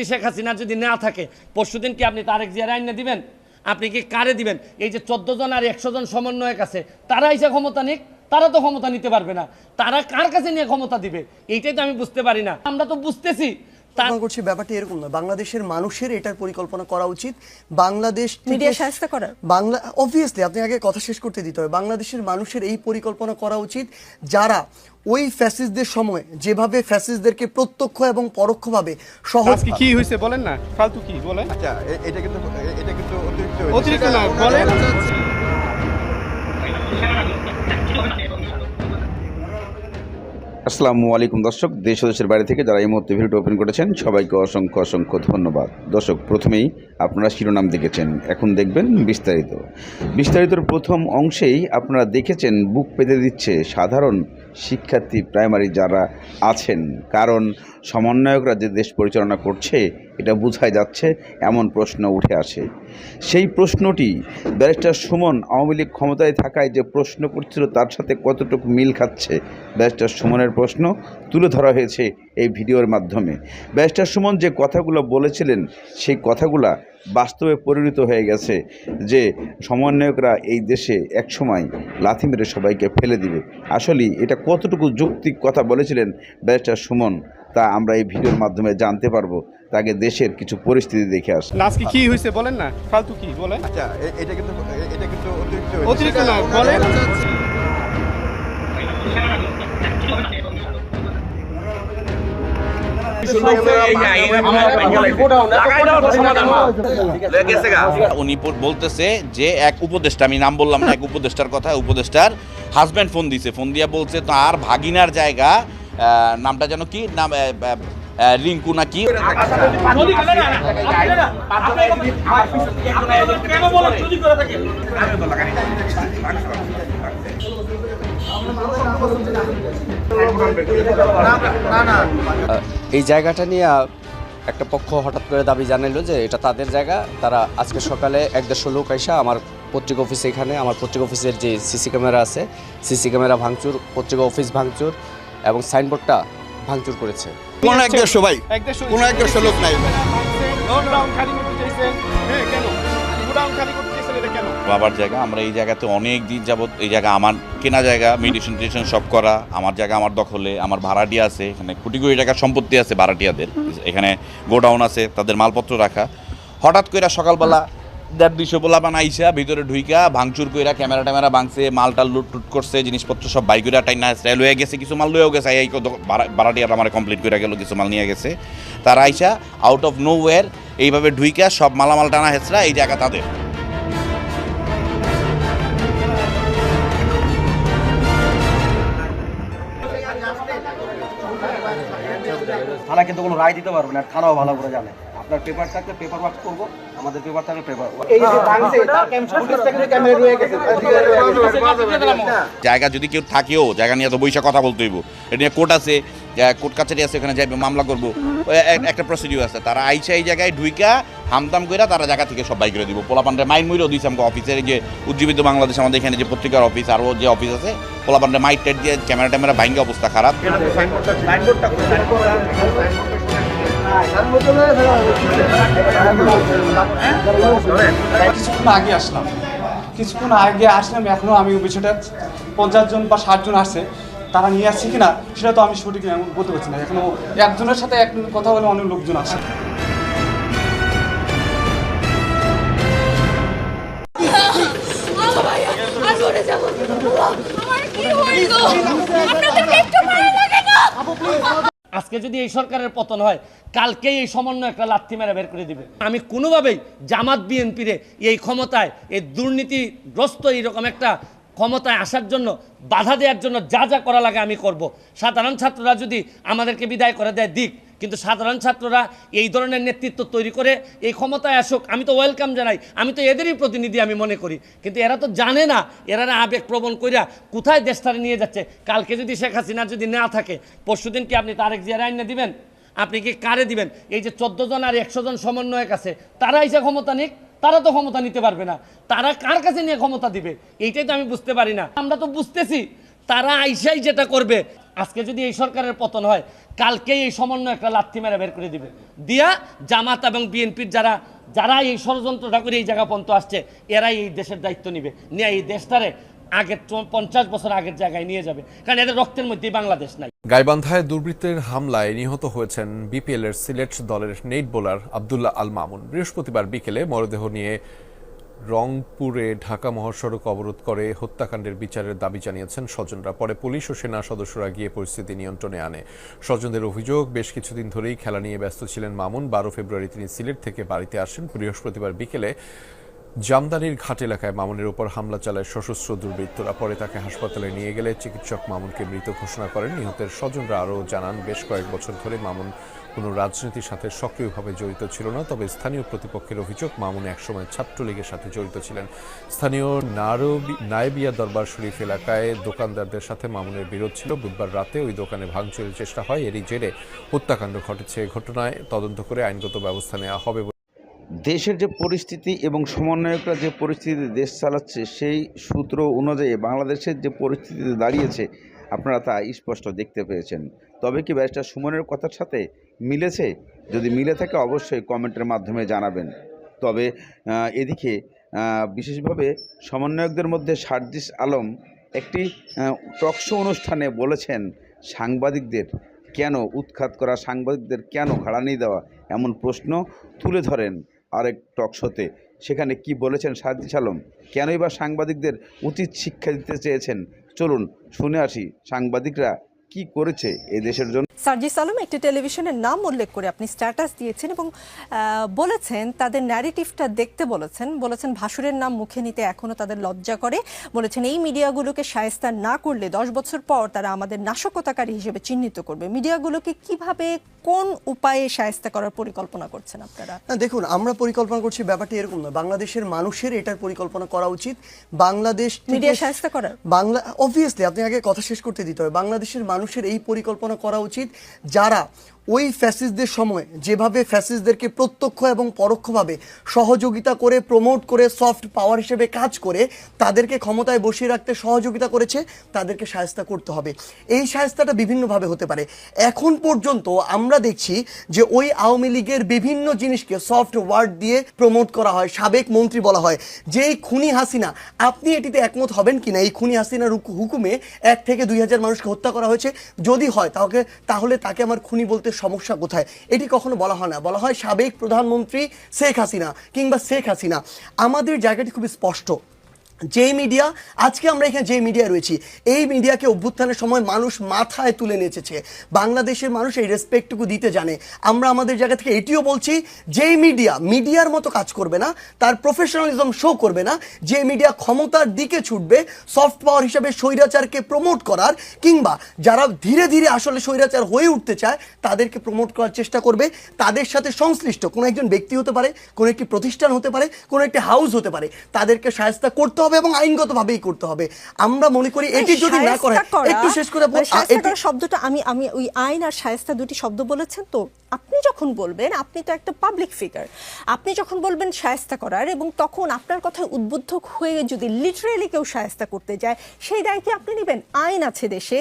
যদি শেখ হাসিনা যদি না থাকে পরশু দিন কি আপনি তারেক জিয়ার আইনে দিবেন? আপনি কি কারে দিবেন? এই যে চোদ্দ জন আর একশো জন সমন্বয়ক আছে, তারা এসে ক্ষমতা নিক, তারা তো ক্ষমতা নিতে পারবে না। তারা কার কাছে নিয়ে ক্ষমতা দিবে? এইটাই তো আমি বুঝতে পারি না। আমরা তো বুঝতেছি করছি ব্যাপারটা এরকম নয়। বাংলাদেশের মানুষের এটার পরিকল্পনা করা উচিত। বাংলাদেশ মিডিয়া শায়েস্তা করার? বাংলা অবভিয়াসলি আপনি আগে কথা শেষ করতে দিতে হবে। বাংলাদেশের মানুষের এই পরিকল্পনা করা উচিত যারা ওই ফ্যাসিস্টদের সময় যেভাবে ফ্যাসিস্টদেরকে প্রত্যক্ষ এবং পরোক্ষভাবে সহজ কি হয়েছে বলেন না? ফালতু কি? বলেন। আচ্ছা এটা কিন্তু এটা কিন্তু অতিরিক্ত অতিরিক্ত না বলেন। আসসালামু আলাইকুম, দর্শক। দেশ দেশের বাইরে থেকে যারা এই মুহূর্তে ভিডিওটি ওপেন করেছেন, সবাইকে অসংখ্য অসংখ্য ধন্যবাদ। দর্শক, প্রথমেই আপনারা শিরোনাম দেখেছেন। এখন দেখবেন বিস্তারিত। বিস্তারিতর প্রথম অংশেই আপনারা দেখেছেন, বুক পেতে দিচ্ছে সাধারণ শিক্ষার্থী প্রাইমারি যারা আছেন, কারণ সমন্বয়করা যে দেশ পরিচালনা করছে, এটা বোঝাই যাচ্ছে, এমন প্রশ্ন উঠে আসে। সেই প্রশ্নটি ব্যারিস্টার সুমন আওয়ামী লীগ ক্ষমতায় থাকায় যে প্রশ্ন করছিল, তার সাথে কতটুকু মিল খাচ্ছে, ব্যারিস্টার সুমনের প্রশ্ন তুলে ধরা হয়েছে এই ভিডিওর মাধ্যমে। ব্যারিস্টার সুমন যে কথাগুলো বলেছিলেন, সেই কথাগুলা বাস্তবে পরিণত হয়ে গেছে যে সমন্বয়করা এই দেশে একসময় লাথি মেরে সবাইকে ফেলে দিবে। আসলে এটা কতটুকু যৌক্তিক কথা বলেছিলেন ব্যারিস্টার সুমন তা আমরা এই ভিডিওর মাধ্যমে জানতে পারব। তাকে দেশের কিছু পরিস্থিতি দেখে আস। না আজকে কি হয়েছে বলেন না? ফালতু কি বলেন? আচ্ছা এটা কিন্তু এটা কিন্তু অতিরিক্ত অতিরিক্ত না বলেন। উনি বলতেছে যে এক উপদেষ্টা আমি নাম বললাম না এক উপদেষ্টার কথা উপদেষ্টার হাজব্যান্ড ফোন দিছে। ফোন দিয়া বলছে তার ভাগিনার জায়গা আহ, নামটা যেন কি? নাম রিঙ্কু না কি? এই জায়গাটা নিয়ে একটা পক্ষ হঠাৎ করে দাবি জানালো যে এটা তাদের জায়গা। তারা আজকে সকালে এক দেড়শো লোক আইসা আমার পত্রিকা অফিসে এখানে আমার পত্রিকা অফিসের যে সিসি ক্যামেরা আছে সিসি ক্যামেরা ভাঙচুর পত্রিকা অফিস ভাঙচুর এবং সাইনবোর্ডটা ভাঙচুর করেছে। কোন এক দেড়শো ভাই কোনো এক দেড়শো লোক নাই। বাবার জায়গা, আমরা এই জায়গাতে অনেক দিন যাবত এই জায়গা আমার কেনা জায়গা মেডিসিন টেডিসিন সব করা, আমার জায়গা আমার দখলে, আমার ভাড়াটিয়া আছে, এখানে কোটি কোটি টাকার সম্পত্তি আছে ভাড়াটিয়াদের, এখানে গোডাউন আছে, তাদের মালপত্র রাখা। হঠাৎ করে সকালবেলা দেড় দুইশো পোলাপান আইসা ভিতরে ঢুইকা, ভাঙচুর কইরা ক্যামেরা ট্যামেরা ভাঙছে মালটাল লুট টুট করছে, জিনিসপত্র সব বাই কইরা টাইনা স্টাইল হয়ে গেছে, কিছু মাল লয়েও গেছে এই ভাড়াটিয়ার আমার কমপ্লিট করে গেল, কিছু মাল নিয়ে গেছে। তারা আইসা আউট অফ নো ওয়ার এইভাবে ঢুইকা সব মালামাল টানা হেসরা এই জায়গা তাদের। থানা কিন্তু কোনো রায় দিতে পারবে না থানাও ভালো করে জানে আপনার পেপার থাকলে পেপার ওয়ার্ক করব আমাদের পেপার থাকলে পেপার জায়গা যদি কেউ থাকেও জায়গা নিয়ে তো বৈশা কথা বলতে হইব এটা নিয়ে কোর্ট আছে কোর্ট কাছারি আছে, ওখানে যাইবে, মামলা করব। একটা প্রসিডিউর আছে। তারা আইসা এই জায়গায় ঢুইকা, হামতাম কইরা তারা জায়গা থেকে সব বাই করে দিব। পোলাপান্ডে মাইন মইরও দিয়েছে আমাকে অফিসের যে উজ্জীবিত বাংলাদেশ, আমাদের এখানে যে পত্রিকার অফিস আরও যে অফিস আছে পোলাপান্ডে মাইট টাইট দিয়ে ক্যামেরা ট্যামেরা ভাঙ্গা অবস্থা খারাপ। কিছুক্ষণ আগে আসলাম। কিছুক্ষণ আগে আসলাম, এখনও আমি বিষয়টা পঞ্চাশ জন বা ষাট জন আসছে। তারা নিয়ে আসছে কিনা, সেটা তো আমি সঠিক বলতে পারছি না। এখনও একজনের সাথে এক কথা বলে অনেক লোকজন আসে। আজকে যদি এই সরকারের পতন হয়, কালকেই এই সমন্বয় একটা লাথি মেরে বের করে দিবে। আমি কোনোভাবেই জামাত বিএনপিরে এই ক্ষমতায়, এই দুর্নীতিগ্রস্ত এইরকম একটা ক্ষমতায় আসার জন্য, বাধা দেওয়ার জন্য যা যা করা লাগে আমি করব। সাধারণ ছাত্ররা যদি আমাদেরকে বিদায় করে দেয়, দিক। কিন্তু সাধারণ ছাত্ররা এই ধরনের নেতৃত্ব তৈরি করে এই ক্ষমতায় আসুক, আমি তো ওয়েলকাম জানাই। আমি তো এদেরই প্রতিনিধি আমি মনে করি। কিন্তু এরা তো জানে না, এরা আবেগ প্রবণ কইরা কোথায় দেশটারে নিয়ে যাচ্ছে। কালকে যদি শেখ হাসিনা যদি না থাকে, পরশুদিন কি আপনি তারেক জিয়ার আইনে দিবেন? আপনি কি কারে দিবেন? এই যে চোদ্দ জন আর একশো জন সমন্বয়ক আছে, তারা এসে ক্ষমতা নিক। তারা তো ক্ষমতা নিতে পারবে না। তারা কার কাছে নিয়ে ক্ষমতা দিবে? এইটাই তো আমি বুঝতে পারি না। আমরা তো বুঝতেছি, তারা আইসাই যেটা করবে। আজকে যদি এই সরকারের পতন হয়, কালকেই এই সমন্বয় একটা লাথি মেরে বের করে দিবে। দিয়া জামাত এবং বিএনপির যারা যারা এই ষড়যন্ত্রটা করে এই জায়গা পর্যন্ত আসছে, এরাই এই দেশের দায়িত্ব নিবে। নিয়ে এই দেশটারে আগের পঞ্চাশ বছর আগের জায়গায় নিয়ে যাবে। কারণ এদের রক্তের মধ্যেই বাংলাদেশ নাই। গাইবান্ধায় দুর্বৃত্তের হামলায় নিহত হয়েছেন বিপিএল এর সিলেট দলের নেট বোলার আবদুল্লাহ আল মামুন। বৃহস্পতিবার বিকেলে মরদেহ নিয়ে রংপুরে ঢাকা মহাসড়ক অবরোধ করে হত্যাকাণ্ডের বিচারের দাবি জানিয়েছেন স্বজনরা। পরে পুলিশ ও সেনা সদস্যরা গিয়ে পরিস্থিতি নিয়ন্ত্রণে আনে। স্বজনদের অভিযোগ, বেশ কিছুদিন ধরেই খেলা নিয়ে ব্যস্ত ছিলেন মামুন। বারো ফেব্রুয়ারি তিনি সিলেট থেকে বাড়িতে আসেন। বৃহস্পতিবার বিকেলে জামদানির ঘাট এলাকায় মামুনের উপর হামলা চালায় সশস্ত্র দুর্বৃত্তরা। পরে তাকে হাসপাতালে নিয়ে গেলে চিকিৎসক মামুনকে মৃত ঘোষণা করেন। নিহতের স্বজনরা আরও জানান, বেশ কয়েক বছর ধরে মামুন কোনো রাজনীতির সাথে সক্রিয়ভাবে জড়িত ছিল না, তবে স্থানীয় প্রতিপক্ষের অভিযোগ মামুন একসময় ছাত্রলীগের সাথে জড়িত ছিলেন। স্থানীয় নায়েবিয়া দরবার শরীফ এলাকায় দোকানদারদের সাথে মামুনের বিরোধ ছিল। বুধবার রাতে ওই দোকানে ভাঙচুরের চেষ্টা হয়। এরই জেরে হত্যাকাণ্ড ঘটেছে। ঘটনায় তদন্ত করে আইনগত ব্যবস্থা নেওয়া হবে দেশের যে পরিস্থিতি এবং সমন্বয়করা যে পরিস্থিতিতে দেশ চালাচ্ছে, সেই সূত্র অনুযায়ী বাংলাদেশের যে পরিস্থিতিতে দাঁড়িয়েছে, আপনারা তা স্পষ্ট দেখতে পেয়েছেন। তবে কি ব্যারিস্টার সুমনের কথার সাথে মিলেছে? যদি মিলে থাকে, অবশ্যই কমেন্টের মাধ্যমে জানাবেন। তবে এদিকে বিশেষভাবে সমন্বয়কদের মধ্যে সার্জিস আলম একটি টকশো অনুষ্ঠানে বলেছেন, সাংবাদিকদের কেন উৎখাত করা, সাংবাদিকদের কেন ঘাড়ানি দেওয়া, এমন প্রশ্ন তুলে ধরেন। আরেক টক শোতে সেখানে কি বলেছেন সাদি সালম কেনই বা সাংবাদিকদের উচিত শিক্ষা দিতে চেয়েছেন? চলুন শুনে আসি, সাংবাদিকরা কি করেছে এ দেশের জন্য? সার্জিস আলম একটি টেলিভিশনের নাম উল্লেখ করে আপনি স্ট্যাটাস দিয়েছেন এবং বলেছেন তাদের ন্যারেটিভটা দেখতে বলেছেন। বলেছেন ভাসুরের নাম মুখে নিতে এখনও তাদের লজ্জা করে। বলেছেন এই মিডিয়াগুলোকে সায়স্তা না করলে দশ বছর পর তারা আমাদের নাশকতাকারী হিসেবে চিহ্নিত করবে। মিডিয়াগুলোকে কীভাবে কোন উপায়ে সায়স্তা করার পরিকল্পনা করছেন আপনারা? না দেখুন আমরা পরিকল্পনা করছি ব্যাপারটি এরকম নয়। বাংলাদেশের মানুষের এটার পরিকল্পনা করা উচিত। বাংলাদেশ মিডিয়া সায়স্তা করার? বাংলা অবভিয়াসলি আপনি আগে কথা শেষ করতে দিতে হবে। বাংলাদেশের মানুষের এই পরিকল্পনা করা উচিত যারা ওই ফ্যাসিস্টদের সময় যেভাবে ফ্যাসিস্টদেরকে প্রত্যক্ষ এবং পরোক্ষভাবে সহযোগিতা করে প্রমোট করে সফট পাওয়ার হিসেবে কাজ করে, তাদেরকে ক্ষমতায় বসিয়ে রাখতে সহযোগিতা করেছে, তাদেরকে সায়স্তা করতে হবে। এই সায়স্তাটা বিভিন্নভাবে হতে পারে। এখন পর্যন্ত আমরা দেখছি যে ওই আওয়ামী লীগের বিভিন্ন জিনিসকে সফট ওয়ার্ড দিয়ে প্রমোট করা হয়, সাবেক মন্ত্রী বলা হয়, যে এই খুনি হাসিনা, আপনি এটিতে একমত হবেন কিনা? এই খুনি হাসিনার হুকুমে এক থেকে দুই হাজার মানুষকে হত্যা করা হয়েছে। যদি হয় তাহলে তাহলে তাকে আমার খুনি বলতে সমস্যা কোথায়? এটি কখনো বলা হয় না। বলা হয় সাবেক প্রধানমন্ত্রী শেখ হাসিনা কিংবা শেখ হাসিনা। আমাদের জায়গাটি খুবই স্পষ্ট। যে মিডিয়া আজকে আমরা এখানে যে মিডিয়া রয়েছি, এই মিডিয়াকে অভ্যুত্থানের সময় মানুষ মাথায় তুলে নেচেছে বাংলাদেশের মানুষ এই রেসপেক্টটুকু দিতে জানে। আমরা আমাদের জায়গা থেকে এটিও বলছি, যেই মিডিয়া মিডিয়ার মতো কাজ করবে না, তার প্রফেশনালিজম শো করবে না যে মিডিয়া ক্ষমতার দিকে ছুটবে সফট পাওয়ার হিসাবে স্বৈরাচারকে প্রমোট করার, কিংবা যারা ধীরে ধীরে আসলে স্বৈরাচার হয়ে উঠতে চায়, তাদেরকে প্রমোট করার চেষ্টা করবে। তাদের সাথে সংশ্লিষ্ট কোনো একজন ব্যক্তি হতে পারে, কোনো একটি প্রতিষ্ঠান হতে পারে, কোনো একটি হাউস হতে পারে, তাদেরকে সাহায্য করতে হবে। এবং আইনগত ভাবেই করতে হবে। আমরা মনে করি এটি যদি না করে একটু শেষ করে শব্দটা আমি আমি ওই আইন আর শায়েস্তা দুটি শব্দ বলেছেন তো আপনি যখন বলবেন, আপনি তো একটা পাবলিক ফিগার আপনি যখন বলবেন শায়েস্তা করার এবং তখন আপনার কথায় উদ্বুদ্ধ হয়ে যদি লিটারেলি কেউ শায়েস্তা করতে যায়, সেই দায় কি আপনি নেবেন? আইন আছে দেশে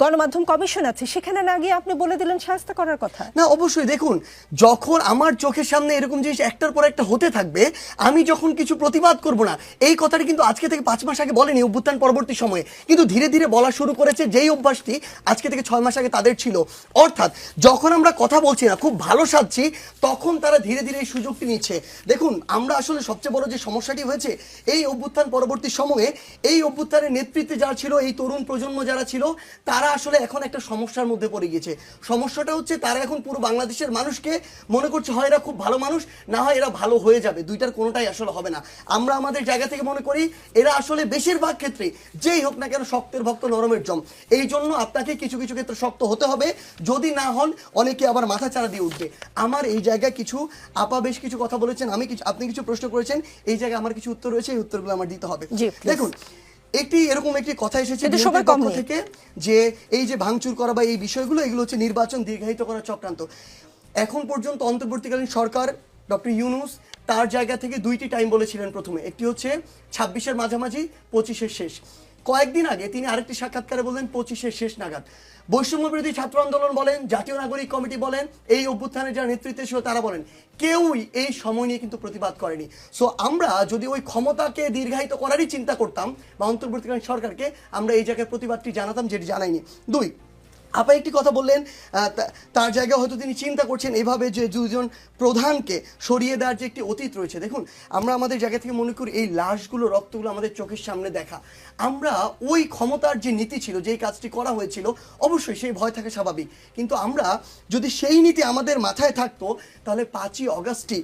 গণমাধ্যম কমিশন আছে, সেখানে না গিয়ে আপনি বলে দিলেন শায়েস্তা করার কথা? না, অবশ্যই। দেখুন, যখন আমার চোখের সামনে এরকম জিনিস একটার পর একটা হতে থাকবে, আমি যখন কিছু প্রতিবাদ করব না, এই কথাটি কিন্তু আজকে থেকে পাঁচ মাস আগে বলেনি অভ্যুত্থান পরবর্তী সময়ে। কিন্তু ধীরে ধীরে বলা শুরু করেছে যেই অভ্যাসটি আজকে থেকে ছয় মাস আগে তাদের ছিল। অর্থাৎ যখন আমরা কথা বলছি না, খুব ভালো সাজছি, তখন তারা ধীরে ধীরে এই সুযোগটি নিচ্ছে। দেখুন, আমরা আসলে সবচেয়ে বড় যে সমস্যাটি হয়েছে, এই অভ্যুত্থান পরবর্তী সময়ে এই অভ্যুত্থানের নেতৃত্বে যারা ছিল, এই তরুণ প্রজন্ম যারা ছিল, তারা আসলে এখন একটা সমস্যার মধ্যে পড়ে গিয়েছে। সমস্যাটা হচ্ছে, তারা এখন পুরো বাংলাদেশের মানুষকে মনে করছে, হয় এরা খুব ভালো মানুষ, না হয় এরা ভালো হয়ে যাবে। দুইটার কোনোটাই আসলে হবে না। আমরা আমাদের জায়গা থেকে মনে করি, এরা আসলে বেশিরভাগ ক্ষেত্রে, যেই হোক না কেন, শক্তের ভক্ত নরমের জম। এই জন্য আপনাকে কিছু কিছু ক্ষেত্রে শক্ত হতে হবে। যদি না হন অনেকে আবার মাথা চারা দিয়ে উঠবে। আমার এই জায়গায় কিছু আপা বেশ কিছু কথা বলেছেন আমি কিছু আপনি কিছু প্রশ্ন করেছেন এই জায়গায় আমার কিছু উত্তর রয়েছে এই উত্তরগুলো আমার দিতে হবে। দেখুন একটি এরকম একটি কথা এসেছে পক্ষ থেকে যে এই যে ভাঙচুর করা বা এই বিষয়গুলো এগুলো হচ্ছে নির্বাচন দীর্ঘায়িত করার চক্রান্ত। এখন পর্যন্ত অন্তর্বর্তীকালীন সরকার ডক্টর ইউনুস তার জায়গা থেকে দুইটি টাইম বলেছিলেন প্রথমে। একটি হচ্ছে ছাব্বিশের মাঝামাঝি পঁচিশের শেষ। কয়েকদিন আগে তিনি আরেকটি সাক্ষাৎকারে বললেন, পঁচিশের শেষ নাগাদ। বৈষম্য বিরোধী ছাত্র আন্দোলন বলেন, জাতীয় নাগরিক কমিটি বলেন, এই অভ্যুত্থানের যারা নেতৃত্বে ছিল তারা বলেন, কেউই এই সময় নিয়ে কিন্তু প্রতিবাদ করেনি। সো আমরা যদি ওই ক্ষমতাকে দীর্ঘায়িত করারই চিন্তা করতাম, বা অন্তর্বর্তীকালীন সরকারকে, আমরা এই জায়গায় প্রতিবাদটি জানাতাম, যেটি জানাইনি। দুই আপা একটি কথা বললেন তার জায়গায় হয়তো তিনি চিন্তা করছেন এভাবে যে দুজন প্রধানকে সরিয়ে দেওয়ার যে একটি অতীত রয়েছে। দেখুন, আমরা আমাদের জায়গা থেকে মনে করি এই লাশগুলো, রক্তগুলো আমাদের চোখের সামনে দেখা। আমরা ওই ক্ষমতার যে নীতি ছিল, যেই কাজটি করা হয়েছিল, অবশ্যই সেই ভয় থাকা স্বাভাবিক। কিন্তু আমরা যদি সেই নীতি আমাদের মাথায় থাকতো, তাহলে পাঁচই অগাস্টই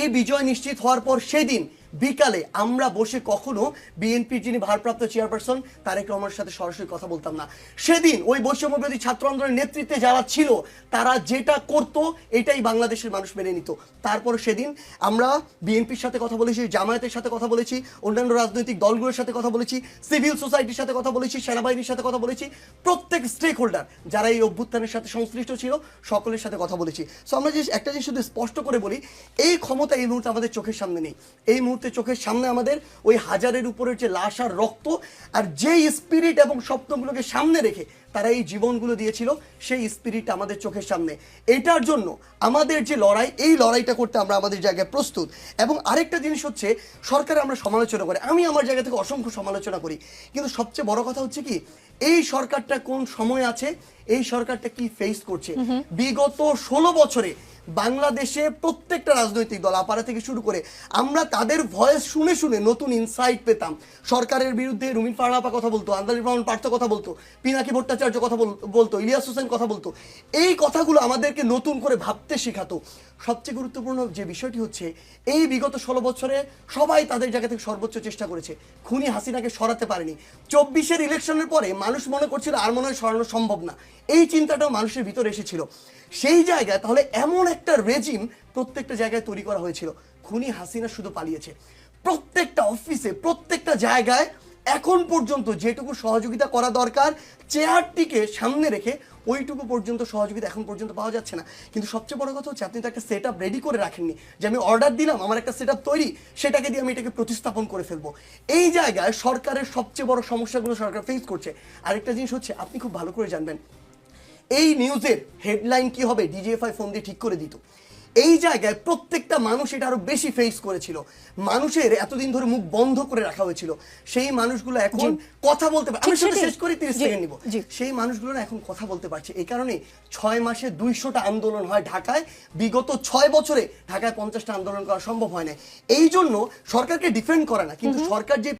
এই বিজয় নিশ্চিত হওয়ার পর সেদিন বিকালে আমরা বসে কখনো বিএনপির যিনি ভারপ্রাপ্ত চেয়ারপারসন তারেক রহমানের সাথে সরাসরি কথা বলতাম না। সেদিন ওই বৈষম্য বিরোধী ছাত্র আন্দোলনের নেতৃত্বে যারা ছিল, তারা যেটা করতো, এটাই বাংলাদেশের মানুষ মেনে নিত। তারপর সেদিন আমরা বিএনপির সাথে কথা বলেছি, জামায়াতের সাথে কথা বলেছি, অন্যান্য রাজনৈতিক দলগুলোর সাথে কথা বলেছি, সিভিল সোসাইটির সাথে কথা বলেছি, সেনাবাহিনীর সাথে কথা বলেছি, প্রত্যেক স্টেক হোল্ডার যারা এই অভ্যুত্থানের সাথে সংশ্লিষ্ট ছিল, সকলের সাথে কথা বলেছি। সো আমরা যে একটা জিনিস শুধু স্পষ্ট করে বলি, এই ক্ষমতা এই মুহূর্তে আমাদের চোখের সামনে নেই। এই মুহূর্তে চোখের সামনে আমাদের ওই হাজারের উপরের যে লাশ আর রক্ত আর যেই স্পিরিট এবং স্বপ্নগুলোকে সামনে রেখে তারা এই জীবনগুলো দিয়েছিল সেই স্পিরিট আমাদের চোখের সামনে। এটার জন্য আমাদের যে লড়াই এই লড়াইটা করতে আমরা আমাদের জায়গায় প্রস্তুত। এবং আরেকটা জিনিস হচ্ছে সরকার আমরা সমালোচনা করি। আমি আমার জায়গা থেকে অসংখ্য সমালোচনা করি। কিন্তু সবচেয়ে বড় কথা হচ্ছে কি এই সরকারটা কোন সময় আছে এই সরকারটা কি ফেস করছে? বিগত ষোলো বছরে বাংলাদেশে প্রত্যেকটা রাজনৈতিক দল আপারা থেকে শুরু করে আমরা তাদের ভয়েস শুনে শুনে নতুন ইনসাইট পেতাম। সরকারের বিরুদ্ধে রুমিন ফারহাপা কথা বলতো আন্দালি রহমান পার্থ কথা বলতো, পিনাকি ভট্টাচার্য কথা বলতো, ইলিয়াস হোসেন কথা বলতো। এই কথাগুলো আমাদেরকে নতুন করে ভাবতে শেখাতো। সবচেয়ে গুরুত্বপূর্ণ যে বিষয়টি হচ্ছে, এই বিগত ষোলো বছরে সবাই তাদের জায়গা থেকে সর্বোচ্চ চেষ্টা করেছে। খুনি হাসিনাকে সরাতে পারেনি। চব্বিশের ইলেকশনের পরে মানুষ মনে করছিল আর মনে হয় সরানো সম্ভব না। এই চিন্তাটাও মানুষের ভিতরে এসেছিল। সেই জায়গায় তাহলে এমন একটা রেজিম প্রত্যেকটা জায়গায় তৈরি করা হয়েছিল। খুনি হাসিনা শুধু পালিয়েছে। প্রত্যেকটা অফিসে প্রত্যেকটা জায়গায় এখন পর্যন্ত যেটুকু সহযোগিতা করা দরকার চেয়ারটিকে সামনে রেখে ওইটুকু পর্যন্ত সহযোগিতা এখন পর্যন্ত পাওয়া যাচ্ছে না। কিন্তু সবচেয়ে বড় কথা হচ্ছে, আপনি তো একটা সেট আপ রেডি করে রাখেননি। যে আমি অর্ডার দিলাম, আমার একটা সেট আপ তৈরি, সেটাকে দিয়ে আমি এটাকে প্রতিস্থাপন করে ফেলব। এই জায়গায় সরকারের সবচেয়ে বড় সমস্যাগুলো সরকার ফেস করছে। আরেকটা জিনিস হচ্ছে, আপনি খুব ভালো করে জানবেন এই নিউজের হেডলাইন কি হবে? ডিজিএফআই ফোন দিয়ে ঠিক করে দিত। এই জায়গায় প্রত্যেকটা মানুষ এটা আরও বেশি ফেস করেছিল। মানুষের এতদিন ধরে মুখ বন্ধ করে রাখা হয়েছিল। সেই মানুষগুলো এখন কথা বলতে পারে আমি শুধু শেষ করি তিরিশ সেকেন্ড নিব। সেই মানুষগুলো না এখন কথা বলতে পারছে। এই কারণে ছয় মাসে দুইশোটা আন্দোলন হয় ঢাকায়। বিগত ছয় বছরে ঢাকায় পঞ্চাশটা আন্দোলন করা সম্ভব হয় না এই জন্য সরকারকে ডিফেন্ড করে না। কিন্তু সরকার যে